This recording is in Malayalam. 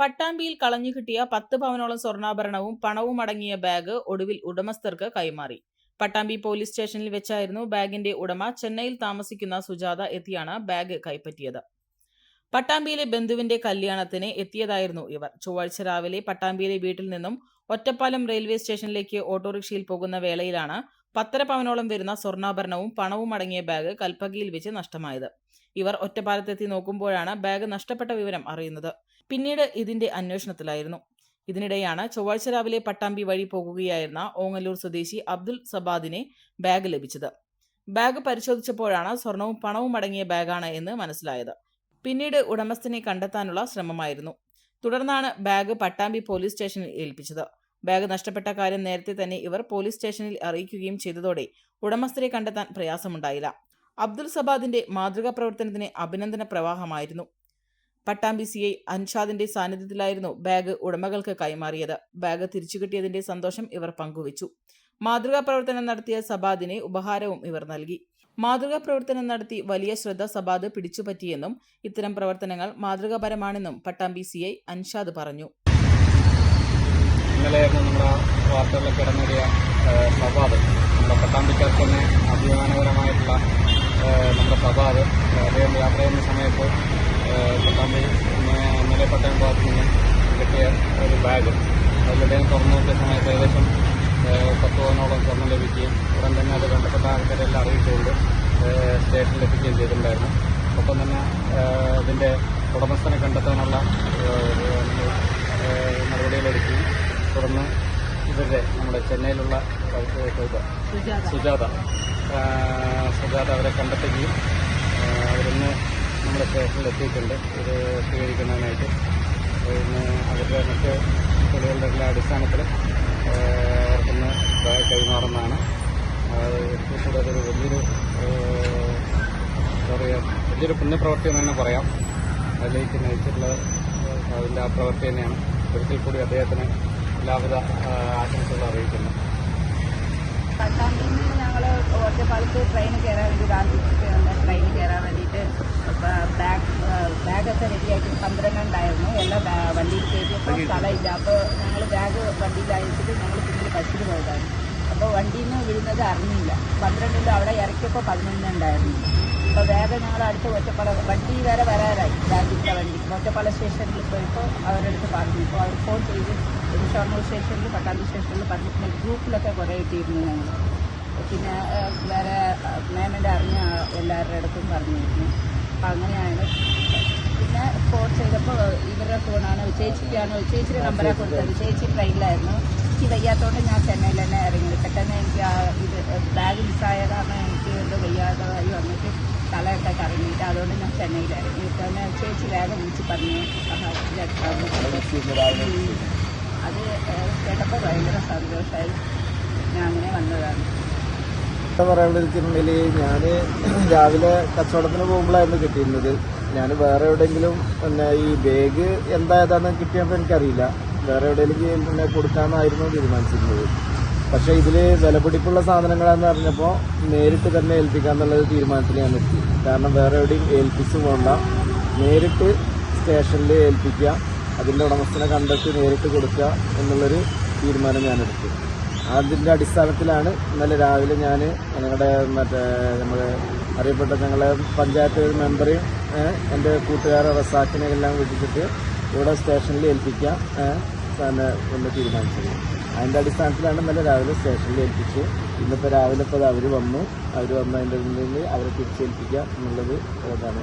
പട്ടാമ്പിയിൽ കളഞ്ഞു കിട്ടിയ പത്ത് പവനോളം സ്വർണാഭരണവും പണവും അടങ്ങിയ ബാഗ് ഒടുവിൽ ഉടമസ്ഥർക്ക് കൈമാറി. പട്ടാമ്പി പോലീസ് സ്റ്റേഷനിൽ വെച്ചായിരുന്നു ബാഗിന്റെ ഉടമ ചെന്നൈയിൽ താമസിക്കുന്ന സുജാത എത്തിയാണ് ബാഗ് കൈപ്പറ്റിയത്. പട്ടാമ്പിയിലെ ബന്ധുവിന്റെ കല്യാണത്തിന് എത്തിയതായിരുന്നു ഇവർ. ചൊവ്വാഴ്ച രാവിലെ പട്ടാമ്പിയിലെ വീട്ടിൽ നിന്നും ഒറ്റപ്പാലം റെയിൽവേ സ്റ്റേഷനിലേക്ക് ഓട്ടോറിക്ഷയിൽ പോകുന്ന വേളയിലാണ് പത്തര പവനോളം വരുന്ന സ്വർണാഭരണവും പണവും അടങ്ങിയ ബാഗ് കൽപ്പകയിൽ വെച്ച് നഷ്ടമായത്. ഇവർ ഒറ്റപ്പാലത്തെത്തി നോക്കുമ്പോഴാണ് ബാഗ് നഷ്ടപ്പെട്ട വിവരം അറിയുന്നത്. പിന്നീട് ഇതിന്റെ അന്വേഷണത്തിലായിരുന്നു. ഇതിനിടെയാണ് ചൊവ്വാഴ്ച രാവിലെ പട്ടാമ്പി വഴി പോകുകയായിരുന്ന ഓങ്ങല്ലൂർ സ്വദേശി അബ്ദുൽ സബാദിനെ ബാഗ് ലഭിച്ചത്. ബാഗ് പരിശോധിച്ചപ്പോഴാണ് സ്വർണവും പണവും അടങ്ങിയ ബാഗാണ് എന്ന് മനസ്സിലായത്. പിന്നീട് ഉടമസ്ഥനെ കണ്ടെത്താനുള്ള ശ്രമമായിരുന്നു. തുടർന്നാണ് ബാഗ് പട്ടാമ്പി പോലീസ് സ്റ്റേഷനിൽ ഏൽപ്പിച്ചത്. ബാഗ് നഷ്ടപ്പെട്ട കാര്യം നേരത്തെ തന്നെ ഇവർ പോലീസ് സ്റ്റേഷനിൽ അറിയിക്കുകയും ചെയ്തതോടെ ഉടമസ്ഥരെ കണ്ടെത്താൻ പ്രയാസമുണ്ടായില്ല. അബ്ദുൽ സബാദിന്റെ മാതൃകാ പ്രവർത്തനത്തിന് അഭിനന്ദന പ്രവാഹമായിരുന്നു. പട്ടാമ്പി സി ഐ അൻഷാദിന്റെ സാന്നിധ്യത്തിലായിരുന്നു ബാഗ് ഉടമകൾക്ക് കൈമാറിയത്. ബാഗ് തിരിച്ചു കിട്ടിയതിന്റെ സന്തോഷം ഇവർ പങ്കുവച്ചു. മാതൃകാ പ്രവർത്തനം നടത്തിയ സബാദിനെ ഉപഹാരവും ഇവർ നൽകി. മാതൃകാ പ്രവർത്തനം നടത്തി വലിയ ശ്രദ്ധ സബാദ് പിടിച്ചുപറ്റിയെന്നും ഇത്തരം പ്രവർത്തനങ്ങൾ മാതൃകാപരമാണെന്നും പട്ടാമ്പി സി ഐ അൻഷാദ് പറഞ്ഞു. ഇന്നലെയായിരുന്നു നമ്മുടെ വാർത്തകളിലൊക്കെ സവാദ് അദ്ദേഹം യാത്ര ചെയ്യുന്ന സമയത്ത് പട്ടാമ്പി ഇന്ന് ഇന്നലെ പട്ടാമ്പി ഭാഗത്ത് നിന്ന് കിട്ടിയ ഒരു ബാഗ് അതിൽ അദ്ദേഹം തുറന്നു നോക്കിയ സമയത്ത് ഏകദേശം പത്ത് പവനോളം സ്വർണം ലഭിക്കുകയും ഉടൻ തന്നെ അത് ബന്ധപ്പെട്ട ആൾക്കാരെല്ലാം അറിയിച്ചുകൊണ്ട് സ്റ്റേഷനിൽ എത്തിക്കുകയും ചെയ്തിട്ടുണ്ടായിരുന്നു. ഒപ്പം തന്നെ അതിന്റെ ഉടമസ്ഥനെ കണ്ടെത്താനുള്ള നടപടികളെടുക്കുകയും തുടർന്ന് ഇവരുടെ നമ്മുടെ ചെന്നൈയിലുള്ള സുജാത. സുജാത. അവരെ കണ്ടെത്തുകയും അവരിന്ന് നമ്മുടെ സ്റ്റേഷനിൽ എത്തിയിട്ടുണ്ട്. ഇത് സ്വീകരിക്കുന്നതിനായിട്ട്. പിന്നെ അവരുടെ മറ്റ് എല്ലാ അടിസ്ഥാനത്തിൽ അവർക്കൊന്ന് കൈമാറുന്നതാണ്. അത് ഒരു വലിയൊരു എന്താ പറയുക വലിയൊരു പുണ്യപ്രവൃത്തി എന്ന് തന്നെ പറയാം. അതിലേക്ക് നയിച്ചിട്ടുള്ള അതിന്റെ ആ പ്രവൃത്തി തന്നെയാണ്. ഒരിക്കൽ കൂടി അദ്ദേഹത്തിന് എല്ലാവിധ ആശംസകളും അറിയിക്കുന്നു. പട്ടാമ്പിയിൽ നിന്ന് ഞങ്ങൾ ഒറ്റപ്പാലത്ത് ട്രെയിൻ കയറാൻ വേണ്ടി വേണ്ടിയിട്ട് ബാഗ് ബാഗൊക്കെ റെഡിയായിട്ട് പന്ത്രണ്ടുണ്ടായിരുന്നു എല്ലാം വണ്ടിയിൽ കയറ്റിയപ്പോൾ സ്ഥലമില്ല അപ്പോൾ ഞങ്ങൾ ബാഗ് വണ്ടിയിലായിട്ട് ഞങ്ങൾ പിന്നീട് ബസ്സിൽ പോയതാണ്. അപ്പോൾ വണ്ടിയിൽ നിന്ന് വീഴുന്നത് അറിഞ്ഞില്ല. പന്ത്രണ്ടിലും അവിടെ ഇറക്കിയപ്പോൾ പതിനൊന്നുണ്ടായിരുന്നു. അപ്പോൾ വേഗം ഞങ്ങൾ അടുത്ത് ഒറ്റപ്പാല വണ്ടി വരെ വരാറായി. രാജ്യത്തെ വണ്ടി. ഒറ്റപ്പാല സ്റ്റേഷനിൽ പോയപ്പോൾ അവരുടെ അടുത്ത് പറഞ്ഞു. ഇപ്പോൾ അവർ ഫോൺ ചെയ്ത് ഒരു ഷൊർണൂർ സ്റ്റേഷനിൽ പട്ടാമ്പി സ്റ്റേഷനിൽ പറഞ്ഞിട്ട് ഗ്രൂപ്പിലൊക്കെ കുറേ ഇട്ടിരുന്നു ഞങ്ങൾ പിന്നെ വേറെ മേമന്റെ അറിഞ്ഞ എല്ലാവരുടെ അടുത്തും പറഞ്ഞിരുന്നു. അപ്പം അങ്ങനെയാണ്. പിന്നെ ഫോൺ ചെയ്തപ്പോൾ ഇവരുടെ ഫോണാണ് ചേച്ചിക്കാണ്. ചേച്ചിയുടെ നമ്പറാണ് കൊടുത്തത്. ചേച്ചി ട്രെയിനിലായിരുന്നു എനിക്ക് വയ്യാത്തതുകൊണ്ട് ഞാൻ ചെന്നൈയിൽ തന്നെ ഇറങ്ങി പെട്ടെന്ന് എനിക്ക് ആ ഇത് ബാഗ് മിസ്സായ കാരണം എനിക്ക് എന്തോ വയ്യാതായി വന്നിട്ട് തലയൊക്കെ കറങ്ങിയിട്ട് അതുകൊണ്ട് ഞാൻ ചെന്നൈയിൽ ഇറങ്ങി. തന്നെ ചേച്ചി വേഗം വിളിച്ച് പറഞ്ഞു. സഹായിച്ചു അത് കേട്ടപ്പോൾ ഭയങ്കര സന്തോഷമായി ഞാൻ അങ്ങനെ വന്നതാണ്. എന്താ പറയാണ്ടിരിക്കുന്നുണ്ടെങ്കിൽ ഞാൻ രാവിലെ കച്ചവടത്തിന് പോകുമ്പോഴായിരുന്നു കിട്ടിയിരുന്നത്. ഞാൻ വേറെ എവിടെയെങ്കിലും പിന്നെ ഈ ബാഗ് എന്തായതാണെന്ന് കിട്ടിയപ്പോൾ എനിക്കറിയില്ല. വേറെ എവിടെയെങ്കിലും പിന്നെ കൊടുക്കാമെന്നായിരുന്നു തീരുമാനിച്ചിരുന്നത്. പക്ഷേ ഇതിൽ വിലപിടിപ്പുള്ള സാധനങ്ങളാണെന്ന് പറഞ്ഞപ്പോൾ നേരിട്ട് തന്നെ ഏൽപ്പിക്കാമെന്നുള്ളത് തീരുമാനത്തിൽ ഞാൻ എത്തി. കാരണം വേറെ എവിടെയും ഏൽപ്പിച്ച് പോകണ്ട നേരിട്ട് സ്റ്റേഷനിൽ ഏൽപ്പിക്കുക അതിന്റെ ഉടമസ്ഥനെ കണ്ടെത്തി നേരിട്ട് കൊടുക്കുക എന്നുള്ളൊരു തീരുമാനം ഞാൻ എടുത്തു. അതിന്റെ അടിസ്ഥാനത്തിലാണ് ഇന്നലെ രാവിലെ ഞാൻ ഞങ്ങളുടെ മറ്റേ നമ്മൾ അറിയപ്പെട്ട ഞങ്ങളെ പഞ്ചായത്ത് മെമ്പറെയും എന്റെ കൂട്ടുകാരെ റസാക്കിനെ എല്ലാം വിളിച്ചിട്ട് ഇവിടെ സ്റ്റേഷനിൽ ഏൽപ്പിക്കാം തന്നെ ഒന്ന് തീരുമാനിച്ചത്. അതിന്റെ അടിസ്ഥാനത്തിലാണ് ഇന്നലെ രാവിലെ സ്റ്റേഷനിൽ ഏൽപ്പിച്ച് ഇന്നിപ്പോൾ രാവിലെ ഇപ്പോൾ അവർ വന്നു. അവർ വന്നതിന്റെ മുന്നിൽ അവരെ തിരിച്ചേൽപ്പിക്കുക എന്നുള്ളത് ഇതാണ്